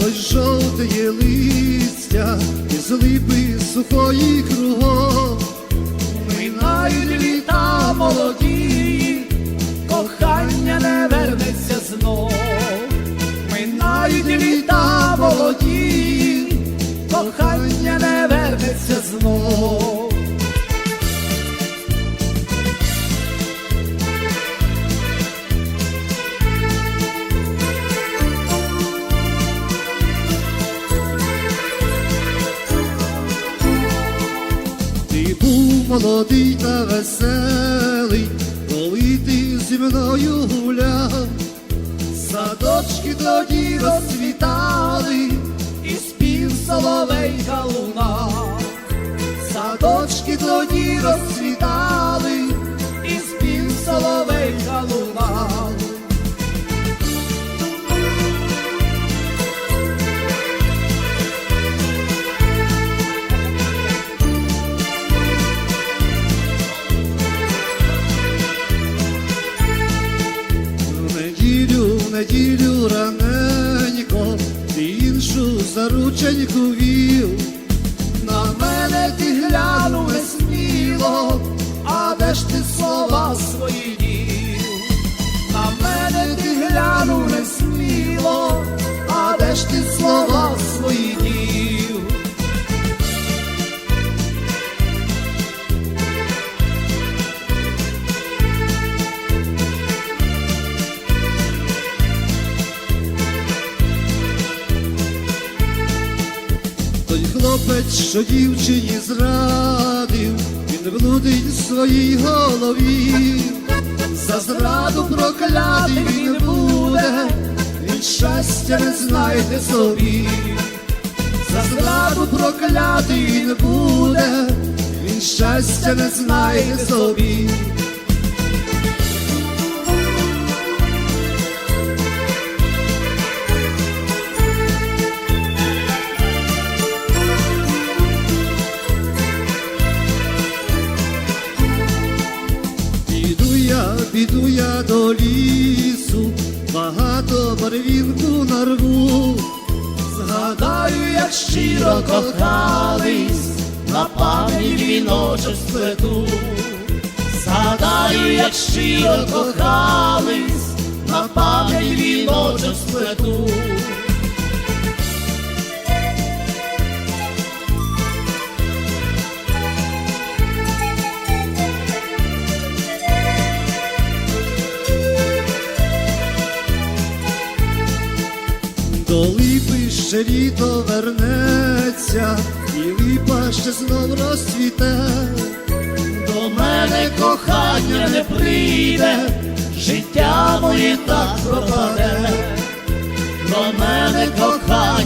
Сіпалось жовтеє листя, із липи сухої кругом. Ти був молодий та веселий, коли ти зі мною гуляв, Садочки тоді розцвітали, і спів соловейка лунав. Садочки тоді розцвітали, неділю, раненько, іншу зарученьку вів. Хлопець, що дівчині зрадив, він блудить в своїй голові. За зраду проклятий він буде, він щастя не знайде собі. За зраду проклятий він буде, він щастя не знайде собі. Піду я до лісу, багато барвінку нарву. Згадаю, як щиро кохались, на пам'ять віночок сплету. Згадаю, як щиро кохались, на пам'ять віночок сплету. Ще літо вернеться, і липа ще знов розцвіте. До мене кохання не прийде, життя моє так пропаде. До мене кохання